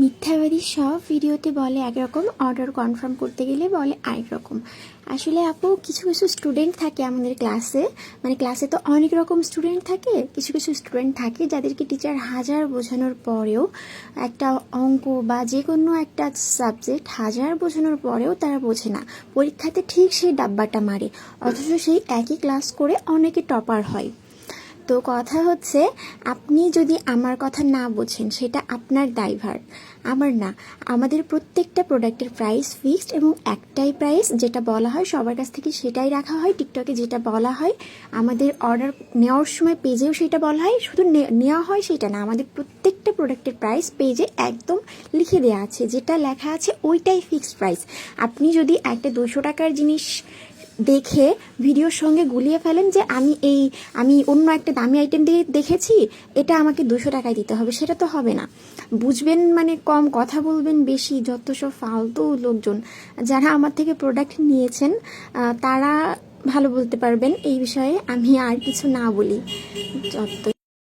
মিথ্যাবাদী সব ভিডিওতে বলে একরকম অর্ডার কনফার্ম করতে গেলে বলে আরেক রকম আসলে আপু, কিছু কিছু স্টুডেন্ট থাকে আমাদের ক্লাসে মানে ক্লাসে তো অনেক রকম স্টুডেন্ট থাকে, কিছু কিছু স্টুডেন্ট থাকে যাদেরকে টিচার হাজার বোঝানোর পরেও একটা অঙ্ক বা যে কোনো একটা সাবজেক্ট হাজার বোঝানোর পরেও তারা বোঝে না। পরীক্ষাতে ঠিক সেই ডাব্বাটা মারে, অথচ সেই একই ক্লাস করে অনেকে টপার হয়। তো কথা হচ্ছে, আপনি যদি আমার কথা না বোঝেন, সেটা আপনার দায়ভার। আমার না, আমাদের প্রত্যেকটা প্রোডাক্টের প্রাইস ফিক্সড এবং একটাই প্রাইস যেটা বলা হয়, সবার কাছ থেকে সেটাই রাখা হয়। টিকটকে যেটা বলা হয়, আমাদের অর্ডার নেওয়ার সময় পেজেও সেটা বলা হয়। শুধু নেওয়া হয় সেটা না, আমাদের প্রত্যেকটা প্রোডাক্টের প্রাইস পেজে একদম লিখে দেওয়া আছে। যেটা লেখা আছে, ওইটাই ফিক্সড প্রাইস। আপনি যদি একটা দুশো টাকার জিনিস দেখে ভিডিওর সঙ্গে গুলিয়ে ফেলেন যে আমি এই, আমি অন্য একটা দামি আইটেম দিয়ে দেখেছি, এটা আমাকে দুশো টাকায় দিতে হবে, সেটা তো হবে না। বুঝবেন মানে কম কথা বলবেন বেশি, যত সব ফালতু লোকজন যারা আমার থেকে প্রোডাক্ট নিয়েছেন তারা ভালো বলতে পারবেন, এই বিষয়ে আমি আর কিছু না বলি। যত